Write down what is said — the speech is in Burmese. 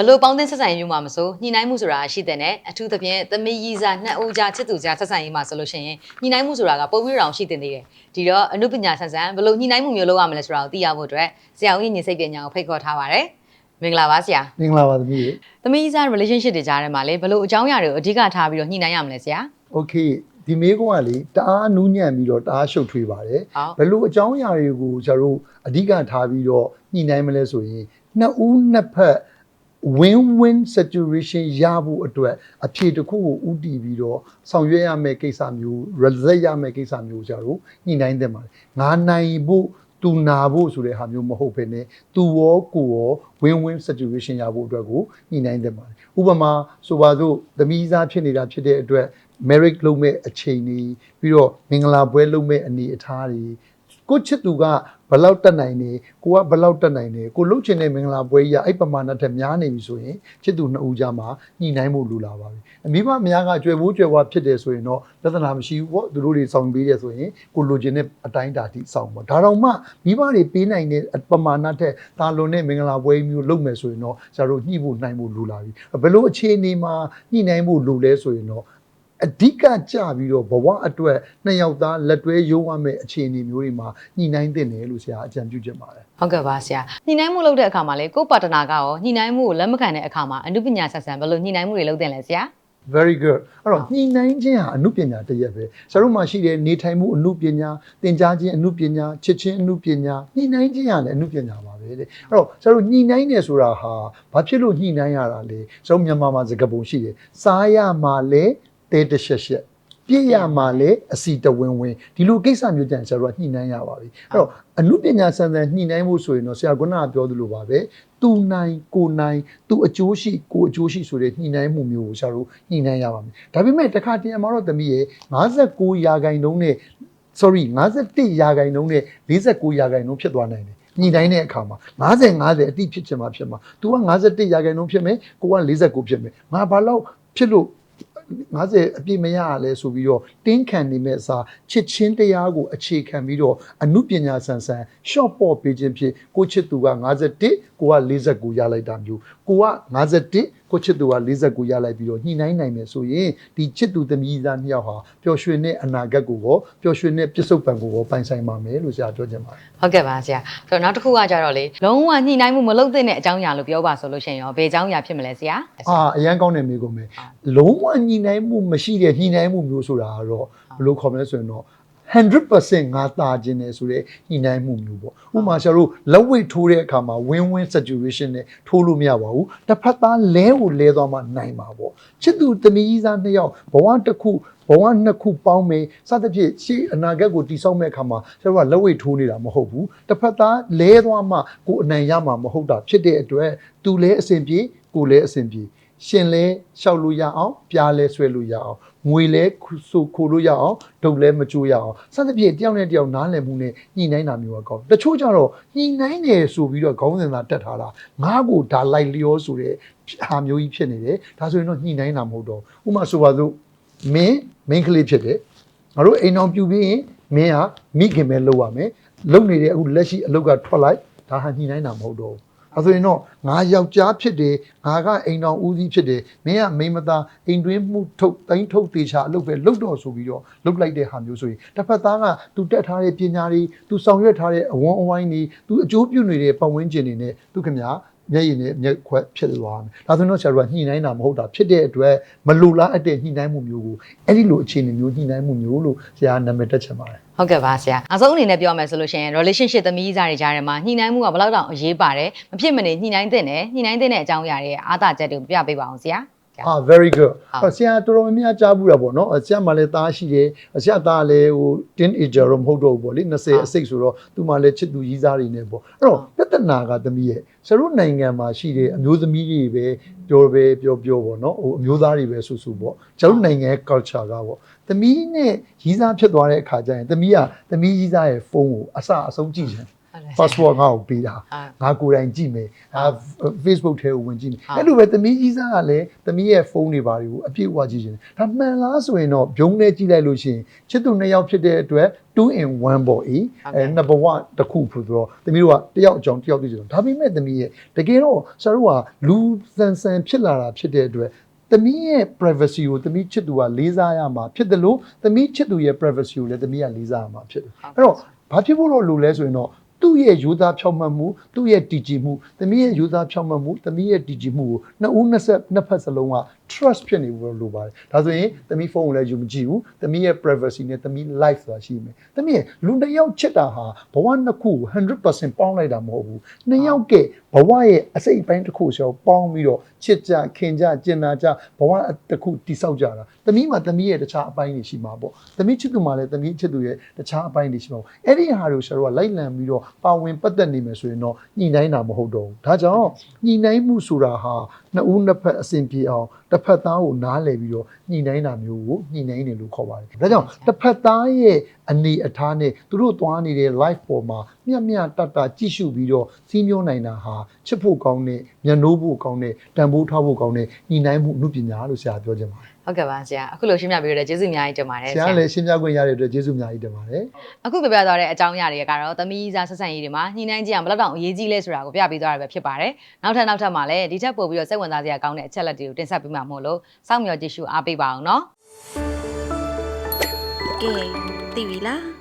ဘလို့ပေါင်းသင်းဆက်ဆံရေးမျိုးမှာမဆိုညှိနှိုင်းမှုဆိုတာရှိတဲ့နဲ့အထူးသဖြင့်သမီးရီစာနှစ်ဦးကြားချစ်သူကြားဆက်ဆံရေးမှာဆိုလို့ရှိရင်ညှိနှိုင်းမှုဆိုတာကပုံပြတော်ရှိတင်သေးတယ်ဒီတော့အမှုပညာဆန်ဆန်ဘလို့ညှိနှိုင်းမှုမျိုးလုပ်ရမလဲဆိုတာကိုသိရဖို့အတွက်ဆရာဦးရဲ့ညီစိတ်ပညာကိုဖိတ်ခေါ်ထားပါတယ်မင်္ဂလာပါဆရာမင်္ဂလာပါသမီးရေသမီးစား relationship တွေကြားထဲမှာလေဘလို့အကြောင်းအရာတွေကိုအဓိကထားပြီးတော့ညှိနှိုင်းရမလဲဆရာ okay ဒီမေးခွန်းကလေတအားနူးညံ့ပြီးတော့တအားရှုပ်ထွေးပါတယ်ဘလို့အကြောင်းအရာတွေကိုကျွန်တော်တို့အဓိကထားပြီးတော့ညှိနှိုင်းမလဲဆိုရင်နှစ်ဦးနှစ်ဖက် win win situation ရဖို့အတွက်အဖြေတစ်ခုကိုဥတည်ပြီးတော့ဆောင်ရွက်ရမယ့်ကိစ္စမျိုး result ရမယ့်ကိစ္စမျိုးကျွန်တော်တို့ညှိနှိုင်းသင့်ပါတယ်ငါနိုင်ဖို့သူနာဖို့ဆိုတဲ့ဟာမျိုးမဟုတ်ဘဲနဲ့သူရောကိုရော win win situation ရဖို့အတွက်ကိုညှိနှိုင်းသင့်ပါတယ်ဥပမာဆိုပါစို့သမီးစားဖြစ်နေတာဖြစ်တဲ့အတွက် marriage လုပ်မဲ့အချိန်တွေပြီးတော့မင်္ဂလာပွဲလုပ်မဲ့အနေအထားတွေ ကိုယ့်ချစ်သူကဘယ်လောက်တက်နိုင်နေကိုကဘယ်လောက်တက်နိုင်နေကိုလှုပ်ချင်တဲ့မင်္ဂလာပွဲကြီးကအဲ့ပမာဏထက်များနေပြီဆိုရင်ချစ်သူနှစ်ဦးကြားမှာညှိနှိုင်းဖို့လိုလာပါပြီအမိဘအများကကြွယ်ဝကြွယ်ဝဖြစ်တယ်ဆိုရင်တော့ပြဿနာမရှိဘူးပေါ့သူတို့တွေဆောင်ပေးတယ်ဆိုရင်ကိုလိုချင်တဲ့အတိုင်းတာတိဆောင်ပေါ့ဒါတော့မှမိဘတွေပေးနိုင်တဲ့ပမာဏထက်တာလွန်တဲ့မင်္ဂလာပွဲမျိုးလုပ်မယ်ဆိုရင်တော့ကျတို့ညှိဖို့နှိုင်းဖို့လိုလာပြီဘယ်လိုအခြေအနေမှာညှိနှိုင်းဖို့လိုလဲဆိုရင်တော့ အဓိကကြပြီးတော့ဘဝအတွက်နှစ်ယောက်သားလက်တွဲရုံးရမယ့်အခြေအနေမျိုးတွေမှာညှိနှိုင်းသင့်တယ်လို့ဆရာအကြံပြုချင်ပါတယ်ဟုတ်ကဲ့ပါဆရာညှိနှိုင်းမှုလုပ်တဲ့အခါမှာလေကိုယ့်ပါတနာကရောညှိနှိုင်းမှုကိုလက်မခံတဲ့အခါမှာအနုပညာဆက်ဆံဘယ်လိုညှိနှိုင်းမှုတွေလုပ်တင်လဲဆရာ very good အဲ့တော့ညှိနှိုင်းခြင်းဟာအမှုပညာတစ်ရက်ပဲဆရာတို့မှာရှိတဲ့နေထိုင်မှုအမှုပညာသင်ကြားခြင်းအမှုပညာချစ်ခြင်းအမှုပညာညှိနှိုင်းခြင်းဟာလည်းအမှုပညာပါပဲတဲ့အဲ့တော့ဆရာတို့ညှိနှိုင်းနေဆိုတာဟာဘာဖြစ်လို့ညှိနှိုင်းရတာလဲဆရာတို့မြန်မာမှာစကားပုံရှိတယ်စားရမှာလဲ တဲတစ်ချက်ချက်ပြည့်ရမှာလဲအစီတဝင်းဝင်းဒီလိုကိစ္စမျိုးကြံဆရာတို့ကညှိနှိုင်းရပါပြီအဲ့တော့အမှုပညာဆန်ဆန်ညှိနှိုင်းမှုဆိုရင်တော့ဆရာကကပြောသလိုပါပဲသူနိုင်ကိုနိုင်သူအကျိုးရှိကိုအကျိုးရှိဆိုတဲ့ညှိနှိုင်းမှုမျိုးကိုဆရာတို့ညှိနှိုင်းရပါမယ်ဒါပေမဲ့တစ်ခါတည်းမှာတော့တမီးရဲ့59ရာခိုင်နှုန်းနဲ့ sorry 51ရာခိုင်နှုန်းနဲ့49ရာခိုင်နှုန်းဖြစ်သွားနိုင်တယ်ညှိနှိုင်းတဲ့အခါမှာ50 50အတိဖြစ်ချင်မှာဖြစ်မှာ तू က51ရာခိုင်နှုန်းဖြစ်မယ်ကိုက49ဖြစ်မယ်ငါဘာလို့ဖြစ်လို့ 50အပြည့်မရရလဲဆိုပြီးတော့တင်းခံနေမဲ့အစားချစ်ချင်းတရားကိုအခြေခံပြီးတော့အမှုပညာဆန်ဆန် short ပေါ့ပေးခြင်းဖြင့်ကိုချစ်သူက51ကိုက49ရလိုက်တာမျိုးကိုက51 ကိုချစ်သူက49ရလိုက်ပြီးတော့ညှိနှိုင်းနိုင်မယ်ဆိုရင်ဒီချစ်သူသမီးသားနှစ်ယောက်ဟာပျော်ရွှင်တဲ့အနာဂတ်ကိုရောပျော်ရွှင်တဲ့ပြစ္ဆုတ်ပံကိုရောပိုင်ဆိုင်ပါမယ်လို့ဆရာပြောချင်ပါတယ်ဟုတ်ကဲ့ပါဆရာဆိုတော့နောက်တစ်ခုကကြတော့လေလုံးဝညှိနှိုင်းမှုမလုပ်တဲ့အကြောင်းအရာလို့ပြောပါဆိုလို့ရှိရင်ရောဘယ်အကြောင်းအရာဖြစ်မလဲဆရာအာအရန်ကောင်းတဲ့မိကုန်ပဲလုံးဝညှိနှိုင်းမှုမရှိတဲ့ညှိနှိုင်းမှုမျိုးဆိုတာကတော့ဘယ်လိုခေါ်မလဲဆိုရင်တော့ 100%ငါတာခြင်းတယ်ဆိုတဲ့ညှိနှိုင်းမှုမျိုးပေါ့ဥပမာဆရာတို့လက်ဝိတ်ထိုးတဲ့အခါမှာ win win situation နဲ့ထိုးလို့မရပါဘူးတစ်ဖက်သားလဲကိုလဲသွားမှနိုင်မှာပေါ့ချစ်သူသမီးကြီးသားနှစ်ယောက်ဘဝတစ်ခုဘဝနှစ်ခုပေါင်းမယ်စသဖြင့်ရှေ့အနာဂတ်ကိုတည်ဆောက်မဲ့အခါမှာဆရာတို့ကလက်ဝိတ်ထိုးနေတာမဟုတ်ဘူးတစ်ဖက်သားလဲသွားမှကိုယ်အနိုင်ရမှာမဟုတ်တာဖြစ်တဲ့အတွက်သူလဲအစဉ်ပြေကိုယ်လဲအစဉ်ပြေ ရှင်လဲလျှောက်လို့ရအောင်ပြားလဲဆွဲလို့ရအောင်ငွေလဲဆိုခိုလို့ရအောင်ဒုတ်လဲမချိုးရအောင်စသဖြင့်တယောက်နဲ့တယောက်နားလည်မှုနဲ့ညှိနှိုင်းတာမျိုးကကောင်းတချို့ကြတော့ညှိနှိုင်းတယ်ဆိုပြီးတော့ခေါင်းစဉ်သာတက်ထားတာငါ့ကိုဒါလိုက်လျောဆိုတဲ့ဟာမျိုးကြီးဖြစ်နေတယ်ဒါဆိုရင်တော့ညှိနှိုင်းတာမဟုတ်တော့ဥပမာဆိုပါစို့မင်းမင်းကလေးဖြစ်တယ်ငါတို့အိမ်အောင်ပြူပြီးရင်မင်းဟာမိခင်ပဲလုပ်ရမယ်လုပ်နေတဲ့အခုလက်ရှိအလုပ်ကထွက်လိုက်ဒါဟာညှိနှိုင်းတာမဟုတ်တော့ဘူး အဲဆိုရင်တော့ငါယောက်ျားဖြစ်တယ်ငါကအိမ်တော်ဦးစီးဖြစ်တယ်မင်းကမိန်းမသားအိမ်တွင်းမှုထုတ်တိုင်းထုတ်တေချာအလုပ်ပဲလုပ်တော့ဆိုပြီးတော့လုပ်လိုက်တဲ့ဟာမျိုးဆိုရင်တစ်ဖက်သားကသူတက်ထားတဲ့ပညာတွေသူဆောင်ရွက်ထားတဲ့အဝန်းအဝိုင်းတွေသူအကျိုးပြုနေတဲ့ပတ်ဝန်းကျင်တွေနဲ့သူခင်ဗျာ မျက်ရည်နဲ့မျက်ခွက်ဖြစ်သွားမယ်ဒါဆိုရင်တော့ဆရာတို့ကညှိနှိုင်းတာမဟုတ်တာဖြစ်တဲ့အတွက်မလိုလားအပ်တဲ့ညှိနှိုင်းမှုမျိုးကိုအဲ့ဒီလိုအခြေအနေမျိုးညှိနှိုင်းမှုမျိုးလို့ဆရာကနာမည်တက်ချင်ပါတယ်ဟုတ်ကဲ့ပါဆရာအဆုံးအနေနဲ့ပြောမယ်ဆိုလို့ရှိရင် relationship သမီးစားတွေကြားထဲမှာညှိနှိုင်းမှုကဘယ်လောက်တောင်အရေးပါတယ်မဖြစ်မနေညှိနှိုင်းတဲ့နဲ့ညှိနှိုင်းတဲ့အကြောင်းအရာတွေရဲ့အားသာချက်တွေကိုပြပေးပါအောင်ဆရာ အာ very good ဟုတ်ဆရာတော်တော်များများကြားဘူးတာပေါ့နော်ဆရာမှလည်းသားရှိတယ်ဆရာသားလည်းဟို teenager တော့မဟုတ်တော့ဘူးပေါ့လေ20အစိတ်ဆိုတော့သူမှလည်းချစ်သူရည်စားတွေနဲ့ပေါ့အဲ့တော့ပြဿနာကသမီးရဲ့ဆရာတို့နိုင်ငံမှာရှိတဲ့အမျိုးသမီးတွေပဲပြောပဲပြောပြောပေါ့နော်ဟိုအမျိုးသားတွေပဲဆူဆူပေါ့ကျွန်တော်တို့နိုင်ငံရဲ့ culture ကပေါ့သမီးနဲ့ရည်စားဖြစ်သွားတဲ့အခါကျရင်သမီးကသမီးရည်စားရဲ့ဖုန်းကိုအစအဆုံးကြည့်ချင်ဟုတ်တယ် password ငါ့ကိုပေးတာဟာငါကိုယ်တိုင်ကြည့်မယ်အာ Facebook ထဲကိုဝင်ကြည့်မယ်ဟုတ်အဲ့လိုပဲသမီးကြီးစားကလည်းသမီးရဲ့ဖုန်းတွေပါတွေကိုအပြည့်အဝကြည့်ချင်တယ်ဒါမှန်လားဆိုရင်တော့ဘုံနဲ့ကြည့်လိုက်လို့ရှိရင်ချစ်သူနှစ်ယောက်ဖြစ်တဲ့အတွက်2 in 1ပေါ့အေးဟုတ်ကဲ့အဲ number 1တစ်ခုဖြစ်တော့သမီးတို့ကတယောက်အကြောင်းတယောက်သိကြတယ်ဒါပေမဲ့သမီးရဲ့တကယ်တော့ဆရာတို့ကလူစန်ဆန်ဖြစ်လာတာဖြစ်တဲ့အတွက်သမီးရဲ့ privacy ကိုသမီးချစ်သူကလေးစားရမှာဖြစ်တယ်လို့သမီးချစ်သူရဲ့ privacy ကိုလည်းသမီးကလေးစားရမှာဖြစ်တယ်အဲ့တော့ဘာဖြစ်ဖို့တော့လိုလဲဆိုရင်တော့ သူ့ရဲ့ယူသားဖြောင့်မတ်မှုသူ့ရဲ့တည်ကြည်မှုသမီးရဲ့ယူသားဖြောင့်မတ်မှုသမီးရဲ့တည်ကြည်မှုကိုနှစ်ဦးနှစ်ဆက်နှစ်ဖက်စလုံးက trust ဖြစ်နေဖို့လိုပါတယ်ဒါဆိုရင်သမီးဖုန်းကိုလည်းယူမကြည့်ဘူးသမီးရဲ့ privacy နဲ့သမီး life ဆိုတာရှိမယ်သမီးရဲ့လူတစ်ယောက်ချစ်တာဟာဘဝနှစ်ခုကို100%ပေါင်းလိုက်တာမဟုတ်ဘူးနှစ်ယောက်ကဘဝရဲ့အစိတ်အပိုင်းတစ်ခုဆိုပေါင်းပြီးတော့ချစ်ကြခင်ကြကျင်နာကြဘဝတစ်ခုတိဆောက်ကြတာသမီးမှာသမီးရဲ့တခြားအပိုင်းတွေရှိမှာပေါ့သမီးချစ်သူမှာလည်းသမီးချစ်သူရဲ့တခြားအပိုင်းတွေရှိမှာပေါ့အဲ့ဒီဟာတွေကိုဆရာတို့ကလိုက်လံပြီးတော့ပါဝင်ပတ်သက်နေမယ်ဆိုရင်တော့ညှိနှိုင်းတာမဟုတ်တော့ဘူးဒါကြောင့်ညှိနှိုင်းမှုဆိုတာဟာနှစ်ဦးနှစ်ဖက်အစဉ်ပြေအောင်တစ်ဖက်သားကိုနားလည်ပြီးတော့ညှိနှိုင်းတာမျိုးကိုညှိနှိုင်းတယ်လို့ခေါ်ပါတယ်ဒါကြောင့်တစ်ဖက်သားရဲ့အနေအထားနဲ့သူတို့သွားနေတဲ့ life ပေါ်မှာမျက်မျှတတကြည့်ရှုပြီးတော့စီးမျိုးနိုင်တာဟာချစ်ဖို့ကောင်းတဲ့မျက်နှိုးဖို့ကောင်းတဲ့တန်ဖိုးထားဖို့ကောင်းတဲ့ညှိနှိုင်းမှုအမှုပညာလို့ဆရာပြောချင်ပါတယ်ဟုတ်ကဲ့ပါဆရာအခုလိုရှင်းပြပေးရတဲ့ကျေးဇူးအများကြီးတင်ပါတယ်ဆရာလည်းရှင်းပြခွင့်ရတဲ့အတွက်ကျေးဇူးအများကြီးတင်ပါတယ်အခုပြပြသွားတဲ့အကြောင်းအရာတွေကတော့သမီးစားဆက်ဆံရေးတွေမှာညှိနှိုင်းကြည့်အောင်ဘယ်လောက်တောင်အရေးကြီးလဲဆိုတာကိုပြပေးသွားရပဲဖြစ်ပါတယ်နောက်ထပ်နောက်ထပ်မှာလည်းဒီထက်ပိုပြီးတော့စိတ်ဝင်စားစရာကောင်းတဲ့အချက်လက်တွေကိုတင်ဆက်ပေးမှာမို့လို့စောင့်မျှော်ကြည့်ရှုအားပေးပါအောင်နော်ကဲသိပြီလား